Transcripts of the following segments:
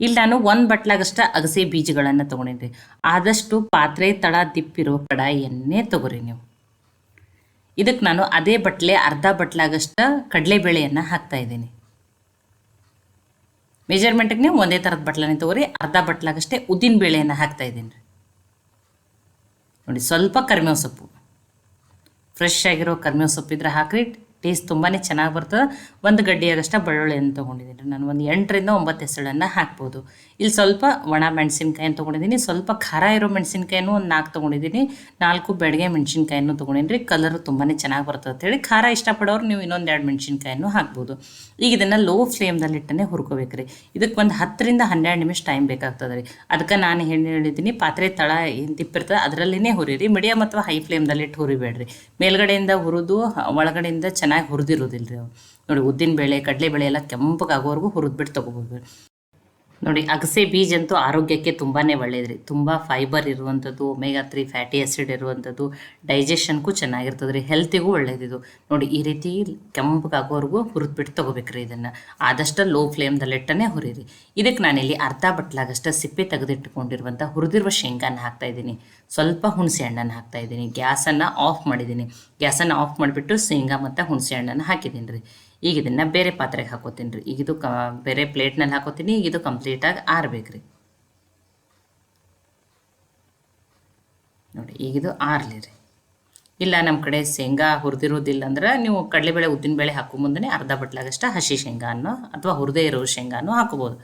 ಇಲ್ಲಿ ನಾನು ಒಂದು ಬಟ್ಲಾಗಷ್ಟ ಅಗಸೆ ಬೀಜಗಳನ್ನು ತಗೊಂಡಿದ್ದೆ. ಆದಷ್ಟು ಪಾತ್ರೆ ತಳ ದಿಪ್ಪಿರುವ ಕಡಾಯಿಯನ್ನೇ ತಗೋರಿ ನೀವು. ಇದಕ್ಕೆ ನಾನು ಅದೇ ಬಟ್ಲೆ, ಅರ್ಧ ಬಟ್ಲಾಗಷ್ಟ ಕಡಲೆಬೇಳೆಯನ್ನು ಹಾಕ್ತಾ ಇದ್ದೀನಿ. ಮೆಜರ್ಮೆಂಟಿಗೆ ನೀವು ಒಂದೇ ಥರದ ಬಟ್ಲನೇ ತಗೋರಿ, ಅರ್ಧ ಬಟ್ಲಾಗಷ್ಟೇ ಉದ್ದಿನ ಬೇಳೆಯನ್ನು ಹಾಕ್ತಾ ಇದ್ದೀನಿ. ನೋಡಿ, ಸ್ವಲ್ಪ ಕರಿಮೇವು ಸೊಪ್ಪು ಫ್ರೆಶ್ ಆಗಿರೋ ಕರಿಮೇವು ಸೊಪ್ಪಿದ್ರೆ ಹಾಕ್ರಿ. ಟೇಸ್ಟ್ ತುಂಬಾ ಚೆನ್ನಾಗಿ ಬರ್ತದೆ. ಒಂದು ಗಡ್ಡಿಯಾಗಷ್ಟ ಬೆಳ್ಳುಳ್ಳಿಯನ್ನು ತೊಗೊಂಡಿದ್ದೀನಿ. ನಾನು ಒಂದು ಎಂಟರಿಂದ ಒಂಬತ್ತು ಹೆಸಳನ್ನು ಹಾಕ್ಬೋದು. ಇಲ್ಲಿ ಸ್ವಲ್ಪ ಒಣ ಮೆಣಸಿನ್ಕಾಯಿನ ತೊಗೊಂಡಿದ್ದೀನಿ. ಸ್ವಲ್ಪ ಖಾರ ಇರೋ ಮೆಣಸಿನ್ಕಾಯಿನೂ ಒಂದು ನಾಲ್ಕು ತೊಗೊಂಡಿದ್ದೀನಿ. ನಾಲ್ಕು ಬೆಳಗ್ಗೆ ಮೆಣಸಿನ್ಕಾಯಿನೂ ತೊಗೊಂಡಿನಿ ರೀ ಕಲರು ತುಂಬಾ ಚೆನ್ನಾಗಿ ಬರ್ತದೆ ಅಂತೇಳಿ ಖಾರ ಇಷ್ಟಪಡೋರು ನೀವು ಇನ್ನೊಂದು ಎರಡು ಮೆಣಸಿನ್ಕಾಯಿನೂ ಹಾಕ್ಬೋದು. ಈಗ ಇದನ್ನು ಲೋ ಫ್ಲೇಮ್ದಲ್ಲಿಟ್ಟನೆ ಹುರ್ಕೋಬೇಕು ರೀ ಇದಕ್ಕೆ ಒಂದು ಹತ್ತರಿಂದ ಹನ್ನೆರಡು ನಿಮಿಷ ಟೈಮ್ ಬೇಕಾಗ್ತದೆ ರೀ ಅದಕ್ಕೆ ನಾನು ಏನು ಹೇಳಿದ್ದೀನಿ, ಪಾತ್ರೆ ತಳ ಏನು ದಿಪ್ಪಿರ್ತದೆ ಅದರಲ್ಲಿನೇ ಹುರಿರಿ. ಮೀಡಿಯಮ್ ಅಥವಾ ಹೈ ಫ್ಲೇಮ್ದಲ್ಲಿ ಇಟ್ಟು ಹುರಿಬೇಡ್ರಿ. ಮೇಲ್ಗಡೆಯಿಂದ ಹುರಿದು, ಒಳಗಡೆಯಿಂದ ಚೆನ್ನಾಗಿ ಹುರಿದಿರೋದಿಲ್ಲ ರೀ ಅವು. ನೋಡಿ ಉದ್ದಿನ ಬೇಳೆ ಕಡಲೆಬೇಳೆ ಎಲ್ಲ ಕೆಂಪಗಾಗೋವರೆಗೂ ಹುರಿದ್ಬಿಟ್ಟು ತೊಗೋಬೋದು. ನೋಡಿ, ಅಗಸೆ ಬೀಜ ಅಂತೂ ಆರೋಗ್ಯಕ್ಕೆ ತುಂಬಾ ಒಳ್ಳೆಯದು ರೀ ತುಂಬ ಫೈಬರ್ ಇರುವಂಥದ್ದು ಒಮೆಗಾ ತ್ರೀ ಫ್ಯಾಟಿ ಆ್ಯಸಿಡ್ ಇರುವಂಥದ್ದು ಡೈಜೆಷನ್ಗೂ ಚೆನ್ನಾಗಿರ್ತದೆ ರೀ ಹೆಲ್ತಿಗೂ ಒಳ್ಳೇದಿದು. ನೋಡಿ, ಈ ರೀತಿ ಕೆಂಪಗಾಗೋವರೆಗೂ ಹುರಿದ್ಬಿಟ್ಟು ತೊಗೋಬೇಕ್ರಿ ಇದನ್ನು. ಆದಷ್ಟು ಲೋ ಫ್ಲೇಮ್ದಲ್ಲಿಟ್ಟನೆ ಹುರಿರಿ. ಇದಕ್ಕೆ ನಾನಿಲ್ಲಿ ಅರ್ಧ ಬಟ್ಲಾಗಷ್ಟು ಸಿಪ್ಪೆ ತೆಗೆದಿಟ್ಟುಕೊಂಡಿರುವಂಥ ಹುರಿದಿರುವ ಶೇಂಗಾನ ಹಾಕ್ತಾ ಇದ್ದೀನಿ. ಸ್ವಲ್ಪ ಹುಣಸೆ ಹಣ್ಣನ್ನು ಹಾಕ್ತಾ ಇದ್ದೀನಿ. ಗ್ಯಾಸನ್ನು ಆಫ್ ಮಾಡಿದ್ದೀನಿ. ಗ್ಯಾಸನ್ನು ಆಫ್ ಮಾಡಿಬಿಟ್ಟು ಶೇಂಗಾ ಮತ್ತು ಹುಣಸೆ ಹಣ್ಣನ್ನು ಹಾಕಿದ್ದೀನಿ ರೀ ಈಗ ಇದನ್ನು ಬೇರೆ ಪಾತ್ರೆಗೆ ಹಾಕೋತೀನಿ ರೀ. ಈಗ ಇದು ಕ, ಬೇರೆ ಪ್ಲೇಟ್ನಲ್ಲಿ ಹಾಕೋತೀನಿ, ಈಗ ಇದು ಕಂಪ್ಲೀಟಾಗಿ ಆರ್ಬೇಕು ರೀ. ನೋಡಿ ಈಗಿದು ಆರ್ಲಿ ರೀ. ಇಲ್ಲ ನಮ್ಮ ಕಡೆ ಶೇಂಗಾ ಹುರಿದಿರೋದಿಲ್ಲ ಅಂದ್ರೆ ನೀವು ಕಡಲೆಬೇಳೆ ಉದ್ದಿನಬೇಳೆ ಹಾಕೋ ಮುಂದೆ ಅರ್ಧ ಬಟ್ಲಾಗಷ್ಟ ಹಸಿ ಶೇಂಗಾನೋ ಅಥವಾ ಹುರಿದೇ ಇರೋ ಶೇಂಗಾನೋ ಹಾಕೋಬೋದು.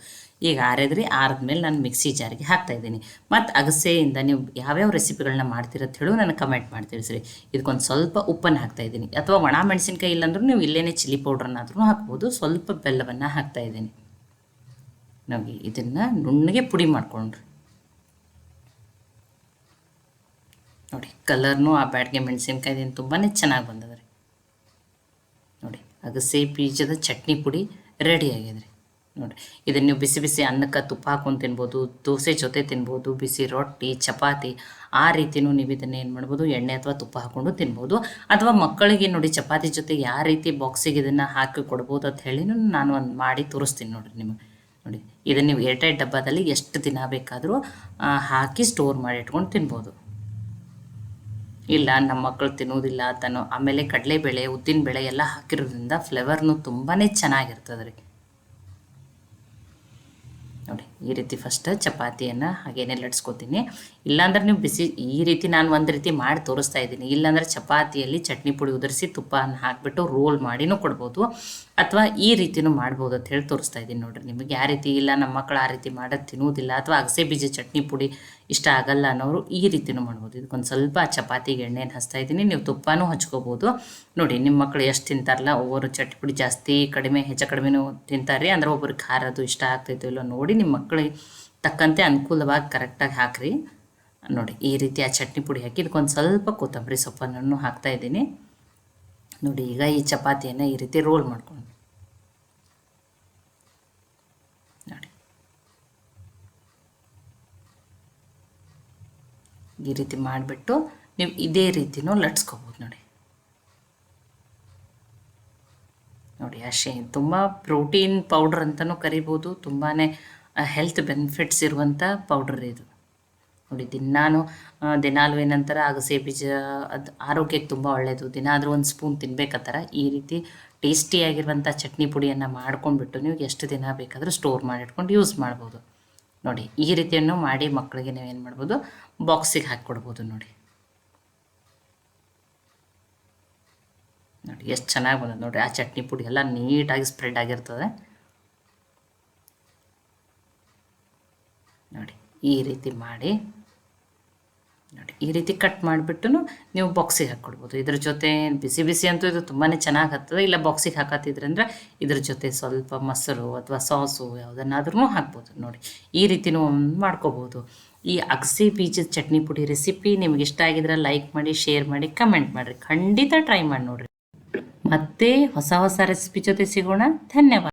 ಈಗ ಆರಿದ್ರಿ ಮೇಲೆ ನಾನು ಮಿಕ್ಸಿ ಜಾರಿಗೆ ಹಾಕ್ತಾ ಇದ್ದೀನಿ. ಮತ್ತು ಅಗಸೆಯಿಂದ ನೀವು ಯಾವ್ಯಾವ ರೆಸಿಪಿಗಳನ್ನ ಮಾಡ್ತೀರತ್ತ ಹೇಳು ನನಗೆ ಕಮೆಂಟ್ ಮಾಡಿ ತಿಳಿಸ್ರಿ ಇದಕ್ಕೊಂದು ಸ್ವಲ್ಪ ಉಪ್ಪನ್ನು ಹಾಕ್ತಾ ಇದ್ದೀನಿ. ಅಥವಾ ಒಣ ಮೆಣಸಿನ್ಕಾಯಿ ಇಲ್ಲಾಂದ್ರೂ ನೀವು ಇಲ್ಲೇ ಚಿಲ್ಲಿ ಪೌಡ್ರನ್ನಾದ್ರೂ ಹಾಕ್ಬೋದು. ಸ್ವಲ್ಪ ಬೆಲ್ಲವನ್ನು ಹಾಕ್ತಾ ಇದ್ದೀನಿ. ನಮಗೆ ಇದನ್ನು ನುಣ್ಣಗೆ ಪುಡಿ ಮಾಡ್ಕೊಂಡ್ರಿ. ನೋಡಿ ಕಲರ್ನು ಆ ಬ್ಯಾಡ್ಗೆ ಮೆಣಸಿನ್ಕಾಯ್ದಿಂದ ತುಂಬಾ ಚೆನ್ನಾಗಿ ಬಂದದ ರೀ ನೋಡಿ, ಅಗಸೆ, ಬೀಜದ ಚಟ್ನಿ ಪುಡಿ ರೆಡಿ ಆಗಿದ್ರಿ. ನೋಡಿ, ಇದನ್ನು ನೀವು ಬಿಸಿ ಬಿಸಿ ಅನ್ನಕ್ಕೆ ತುಪ್ಪ ಹಾಕೊಂಡು ತಿನ್ಬೋದು, ದೋಸೆ ಜೊತೆ ತಿನ್ಬೋದು, ಬಿಸಿ ರೊಟ್ಟಿ, ಚಪಾತಿ, ಆ ರೀತಿಯೂ ನೀವು ಇದನ್ನು ಏನು ಮಾಡ್ಬೋದು, ಎಣ್ಣೆ ಅಥವಾ ತುಪ್ಪ ಹಾಕ್ಕೊಂಡು ತಿನ್ಬೋದು. ಅಥವಾ ಮಕ್ಕಳಿಗೆ ನೋಡಿ, ಚಪಾತಿ ಜೊತೆ ಯಾವ ರೀತಿ ಬಾಕ್ಸಿಗೆ ಇದನ್ನು ಹಾಕಿ ಕೊಡ್ಬೋದು ಅಂತ ಹೇಳಿನೂ ನಾನು ಒಂದು ಮಾಡಿ ತೋರಿಸ್ತೀನಿ ನೋಡಿರಿ ನಿಮಗೆ. ನೋಡಿ, ಇದನ್ನು ನೀವು ಏರ್ಟೈಟ್ ಡಬ್ಬದಲ್ಲಿ ಎಷ್ಟು ದಿನ ಬೇಕಾದರೂ ಹಾಕಿ ಸ್ಟೋರ್ ಮಾಡಿ ಇಟ್ಕೊಂಡು ತಿನ್ಬೋದು. ಇಲ್ಲ ನಮ್ಮ ಮಕ್ಕಳು ತಿನ್ನೋದಿಲ್ಲ ಅಂತಾನು, ಆಮೇಲೆ ಕಡಲೆಬೇಳೆ ಉದ್ದಿನಬೇಳೆ ಎಲ್ಲ ಹಾಕಿರೋದ್ರಿಂದ ಫ್ಲೇವರ್ನು ತುಂಬಾ ಚೆನ್ನಾಗಿರ್ತದೆ ರೀ ನೋಡಿ, ಈ ರೀತಿ ಫಸ್ಟ್ ಚಪಾತಿಯನ್ನು ಹಾಗೇನೆ ಲಟ್ಸ್ಕೊತೀನಿ. ಇಲ್ಲಾಂದ್ರೆ ನೀವು ಬಿಸಿ, ಈ ರೀತಿ ನಾನು ಒಂದು ರೀತಿ ಮಾಡಿ ತೋರಿಸ್ತಾ ಇದ್ದೀನಿ. ಇಲ್ಲಾಂದ್ರೆ ಚಪಾತಿಯಲ್ಲಿ ಚಟ್ನಿ ಪುಡಿ ಉದುರಿಸಿ ತುಪ್ಪನ ಹಾಕಿಬಿಟ್ಟು ರೋಲ್ ಮಾಡಿನೂ ಕೊಡ್ಬೋದು. ಅಥವಾ ಈ ರೀತಿನೂ ಮಾಡ್ಬೋದು ಅಂತ ಹೇಳಿ ತೋರಿಸ್ತಾ ಇದ್ದೀನಿ ನೋಡಿರಿ. ನಿಮಗೆ ಯಾವ ರೀತಿ ಇಲ್ಲ, ನಮ್ಮ ಮಕ್ಕಳು ಆ ರೀತಿ ಮಾಡೋದು ತಿನ್ನೋದಿಲ್ಲ ಅಥವಾ ಅಗಸೆ ಬೀಜ ಚಟ್ನಿ ಪುಡಿ ಇಷ್ಟ ಆಗಲ್ಲ ಅನ್ನೋರು ಈ ರೀತಿನೂ ಮಾಡ್ಬೋದು. ಇದಕ್ಕೊಂದು ಸ್ವಲ್ಪ ಚಪಾತಿಗೆ ಎಣ್ಣೆನ ಹಚ್ತಾ ಇದ್ದೀನಿ. ನೀವು ತುಪ್ಪನೂ ಹಚ್ಕೋಬೋದು. ನೋಡಿ, ನಿಮ್ಮ ಮಕ್ಕಳು ಎಷ್ಟು ತಿಂತಾರಲ್ಲ ಒಬ್ಬರು ಚಟ್ನಿ ಪುಡಿ ಜಾಸ್ತಿ ಕಡಿಮೆ, ಹೆಚ್ಚು ಕಡಿಮೆನೂ ತಿಂತಾರೆ. ಅಂದ್ರೆ ಒಬ್ಬರಿಗೆ ಖಾರದು ಇಷ್ಟ ಆಗ್ತೈತೋ ಇಲ್ಲೋ ನೋಡಿ, ನಿಮ್ಮ ಮಕ್ಕಳಿಗೆ ತಕ್ಕಂತೆ ಅನುಕೂಲವಾಗಿ ಕರೆಕ್ಟಾಗಿ ಹಾಕಿರಿ. ನೋಡಿ, ಈ ರೀತಿ ಆ ಚಟ್ನಿ ಪುಡಿ ಹಾಕಿ, ಇದಕ್ಕೊಂದು ಸ್ವಲ್ಪ ಕೊತ್ತಂಬರಿ ಸೊಪ್ಪನ್ನು ಹಾಕ್ತಾ ಇದ್ದೀನಿ. ನೋಡಿ, ಈಗ ಈ ಚಪಾತಿಯನ್ನು ಈ ರೀತಿ ರೋಲ್ ಮಾಡ್ಕೊಂಡು. ನೋಡಿ. ಈ ರೀತಿ ಮಾಡಿಬಿಟ್ಟು ನೀವು ಇದೇ ರೀತಿನೂ ಲಟ್ಸ್ಕೋಬೋದು ನೋಡಿ. ನೋಡಿ ಅಷ್ಟೇ ತುಂಬ ಪ್ರೋಟೀನ್ ಪೌಡ್ರ್ ಅಂತಲೂ ಕರಿಬೋದು ತುಂಬಾ ಹೆಲ್ತ್ ಬೆನಿಫಿಟ್ಸ್ ಇರುವಂಥ ಪೌಡ್ರ್ ಇದು. ನೋಡಿ ದಿನಾನು ದಿನಾಲು ಏನಂತಾರೆ ಅಗಸೆ ಬೀಜ ಅದು ಆರೋಗ್ಯಕ್ಕೆ ತುಂಬ ಒಳ್ಳೆಯದು ದಿನ ಆದರೂ ಒಂದು ಸ್ಪೂನ್ ತಿನ್ಬೇಕತ್ತರ ಈ ರೀತಿ ಟೇಸ್ಟಿಯಾಗಿರುವಂಥ ಚಟ್ನಿ ಪುಡಿಯನ್ನು ಮಾಡ್ಕೊಂಡ್ಬಿಟ್ಟು ನೀವು ಎಷ್ಟು ದಿನ ಬೇಕಾದರೂ ಸ್ಟೋರ್ ಮಾಡಿಟ್ಕೊಂಡು ಯೂಸ್ ಮಾಡ್ಬೋದು. ನೋಡಿ, ಈ ರೀತಿಯನ್ನು ಮಾಡಿ ಮಕ್ಕಳಿಗೆ ನೀವು ಏನು ಮಾಡ್ಬೋದು, ಬಾಕ್ಸಿಗೆ ಹಾಕ್ಕೊಡ್ಬೋದು ನೋಡಿ. ನೋಡಿ, ಎಷ್ಟು ಚೆನ್ನಾಗಿ ಬಂದದ ನೋಡಿ ಆ ಚಟ್ನಿ ಪುಡಿ ಎಲ್ಲ ನೀಟಾಗಿ ಸ್ಪ್ರೆಡ್ ಆಗಿರ್ತದೆ. ನೋಡಿ, ಈ ರೀತಿ ಮಾಡಿ ಈ ರೀತಿ ಕಟ್ ಮಾಡಿಬಿಟ್ಟು ನೀವು ಬಾಕ್ಸಿಗೆ ಹಾಕ್ಕೊಡ್ಬೋದು. ಇದ್ರ ಜೊತೆ ಬಿಸಿ ಬಿಸಿ ಅಂತೂ ಇದು ತುಂಬಾ ಚೆನ್ನಾಗಿ ಹತ್ತದ ಇಲ್ಲ ಬಾಕ್ಸಿಗೆ ಹಾಕತ್ತಿದ್ರೆ ಅಂದ್ರೆ ಇದ್ರ ಜೊತೆ ಸ್ವಲ್ಪ ಮೊಸರು ಅಥವಾ ಸಾಸು ಯಾವುದನ್ನಾದ್ರೂ ಹಾಕ್ಬೋದು ನೋಡಿ. ಈ ರೀತಿನೂ ಮಾಡ್ಕೋಬೋದು. ಈ ಅಗಸೆ ಬೀಜದ ಚಟ್ನಿ ಪುಡಿ ರೆಸಿಪಿ ನಿಮ್ಗೆ ಇಷ್ಟ ಆಗಿದ್ರೆ ಲೈಕ್ ಮಾಡಿ ಶೇರ್ ಮಾಡಿ ಕಮೆಂಟ್ ಮಾಡಿರಿ. ಖಂಡಿತ ಟ್ರೈ ಮಾಡಿ ನೋಡ್ರಿ. ಮತ್ತೆ ಹೊಸ ಹೊಸ ರೆಸಿಪಿ ಜೊತೆ ಸಿಗೋಣ. ಧನ್ಯವಾದ.